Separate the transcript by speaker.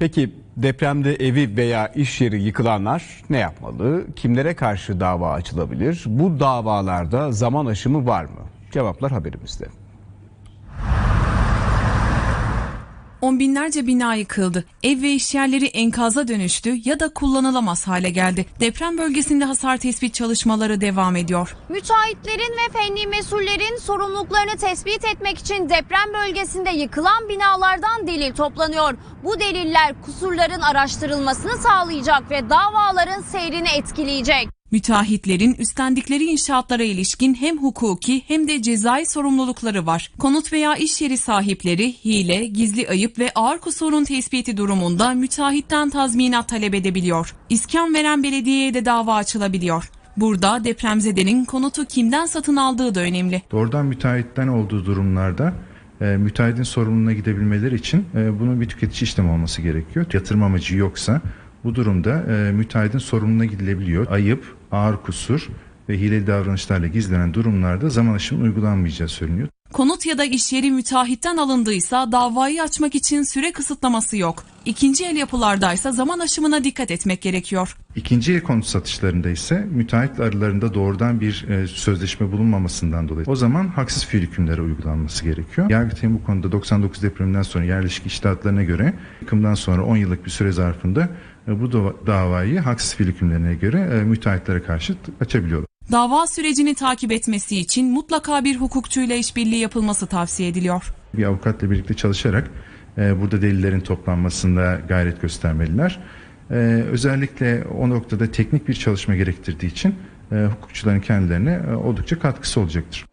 Speaker 1: Peki depremde evi veya iş yeri yıkılanlar ne yapmalı? Kimlere karşı dava açılabilir? Bu davalarda zaman aşımı var mı? Cevaplar haberimizde.
Speaker 2: On binlerce bina yıkıldı. Ev ve işyerleri enkaza dönüştü ya da kullanılamaz hale geldi. Deprem bölgesinde hasar tespit çalışmaları devam ediyor.
Speaker 3: Müteahhitlerin ve fenli mesullerin sorumluluklarını tespit etmek için deprem bölgesinde yıkılan binalardan delil toplanıyor. Bu deliller kusurların araştırılmasını sağlayacak ve davaların seyrini etkileyecek.
Speaker 2: Müteahhitlerin üstlendikleri inşaatlara ilişkin hem hukuki hem de cezai sorumlulukları var. Konut veya iş yeri sahipleri hile, gizli ayıp ve ağır kusurun tespiti durumunda müteahhitten tazminat talep edebiliyor. İskan veren belediyeye de dava açılabiliyor. Burada depremzedenin konutu kimden satın aldığı da önemli.
Speaker 4: Doğrudan müteahhitten olduğu durumlarda e, müteahhitin sorumluluğuna gidebilmeleri için e, bunun bir tüketici işlemi olması gerekiyor. Yatırım amacı yoksa bu durumda e, müteahhitin sorumluluğuna gidilebiliyor. Ayıp, ağır kusur ve hileli davranışlarla gizlenen durumlarda zaman aşımının uygulanmayacağı söyleniyor.
Speaker 2: Konut ya da iş yeri müteahhitten alındıysa davayı açmak için süre kısıtlaması yok. İkinci el yapılardaysa zaman aşımına dikkat etmek gerekiyor.
Speaker 4: İkinci el konut satışlarında ise müteahhitle aralarında doğrudan bir e, sözleşme bulunmamasından dolayı o zaman haksız fiil hükümleri uygulanması gerekiyor. Yargıtay'ın bu konuda 99 depreminden sonra yerleşik iştahatlarına göre yıkımdan sonra 10 yıllık bir süre zarfında e, bu dava- davayı haksız fiil hükümlerine göre e, müteahhitlere karşı açabiliyorlar.
Speaker 2: Dava sürecini takip etmesi için mutlaka bir hukukçuyla işbirliği yapılması tavsiye ediliyor.
Speaker 4: Bir avukatla birlikte çalışarak e, burada delillerin toplanmasında gayret göstermeliler. E, özellikle o noktada teknik bir çalışma gerektirdiği için e, hukukçuların kendilerine e, oldukça katkısı olacaktır.